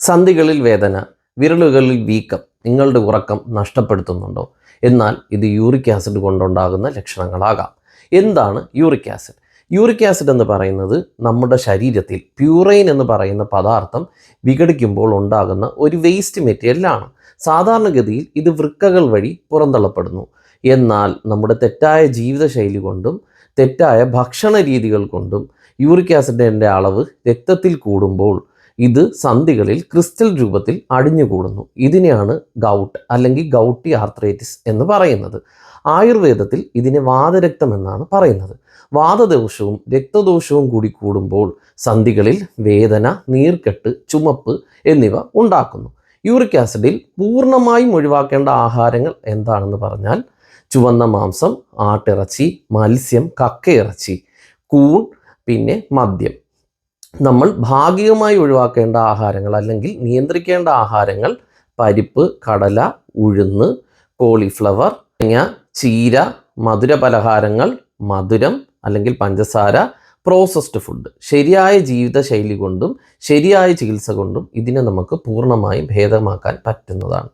സന്ധികളിൽ വേദന വിരലുകളിൽ വീക്കം നിങ്ങളുടെ ഉറക്കം നഷ്ടപ്പെടുത്തുന്നുണ്ടോ? എന്നാൽ ഇത് യൂറിക് ആസിഡ് കൊണ്ടുണ്ടാകുന്ന ലക്ഷണങ്ങളാകാം. എന്താണ് യൂറിക് ആസിഡ്? യൂറിക് ആസിഡ് എന്ന് പറയുന്നത് നമ്മുടെ ശരീരത്തിൽ പ്യൂറൈൻ എന്ന് പറയുന്ന പദാർത്ഥം വിഘടിക്കുമ്പോൾ ഉണ്ടാകുന്ന ഒരു വേസ്റ്റ് മെറ്റീരിയലാണ് സാധാരണഗതിയിൽ ഇത് വൃക്കകൾ വഴി പുറന്തള്ളപ്പെടുന്നു. എന്നാൽ നമ്മുടെ തെറ്റായ ജീവിതശൈലി കൊണ്ടും തെറ്റായ ഭക്ഷണ രീതികൾ കൊണ്ടും യൂറിക് ആസിഡിന്റെ അളവ് രക്തത്തിൽ കൂടുമ്പോൾ ഇത് സന്ധികളിൽ ക്രിസ്റ്റൽ രൂപത്തിൽ അടിഞ്ഞുകൂടുന്നു. ഇതിനെയാണ് ഗൗട്ട് അല്ലെങ്കിൽ ഗൗട്ടി ആർത്രൈറ്റിസ് എന്ന് പറയുന്നത്. ആയുർവേദത്തിൽ ഇതിനെ വാതരക്തം എന്നാണ് പറയുന്നത്. വാതദോഷവും രക്തദോഷവും കൂടി കൂടുമ്പോൾ സന്ധികളിൽ വേദന നീർക്കെട്ട് ചുമപ്പ് എന്നിവ ഉണ്ടാക്കുന്നു. യൂറിക് ആസിഡിൽ പൂർണമായും ഒഴിവാക്കേണ്ട ആഹാരങ്ങൾ എന്താണെന്ന് പറഞ്ഞാൽ ചുവന്ന മാംസം ആട്ടിറച്ചി മത്സ്യം കക്കയിറച്ചി കൂൺ പിന്നെ മദ്യം. നമ്മൾ ഭാഗികമായി ഒഴിവാക്കേണ്ട ആഹാരങ്ങൾ അല്ലെങ്കിൽ നിയന്ത്രിക്കേണ്ട ആഹാരങ്ങൾ പരിപ്പ് കടല ഉഴുന്ന് കോളിഫ്ലവർ തേങ്ങ ചീര മധുര പലഹാരങ്ങൾ മധുരം അല്ലെങ്കിൽ പഞ്ചസാര പ്രോസസ്ഡ് ഫുഡ് ശരിയായ ജീവിതശൈലി കൊണ്ടും ശരിയായ ചികിത്സ കൊണ്ടും ഇതിനെ നമുക്ക് പൂർണമായും ഭേദമാക്കാൻ പറ്റുന്നതാണ്.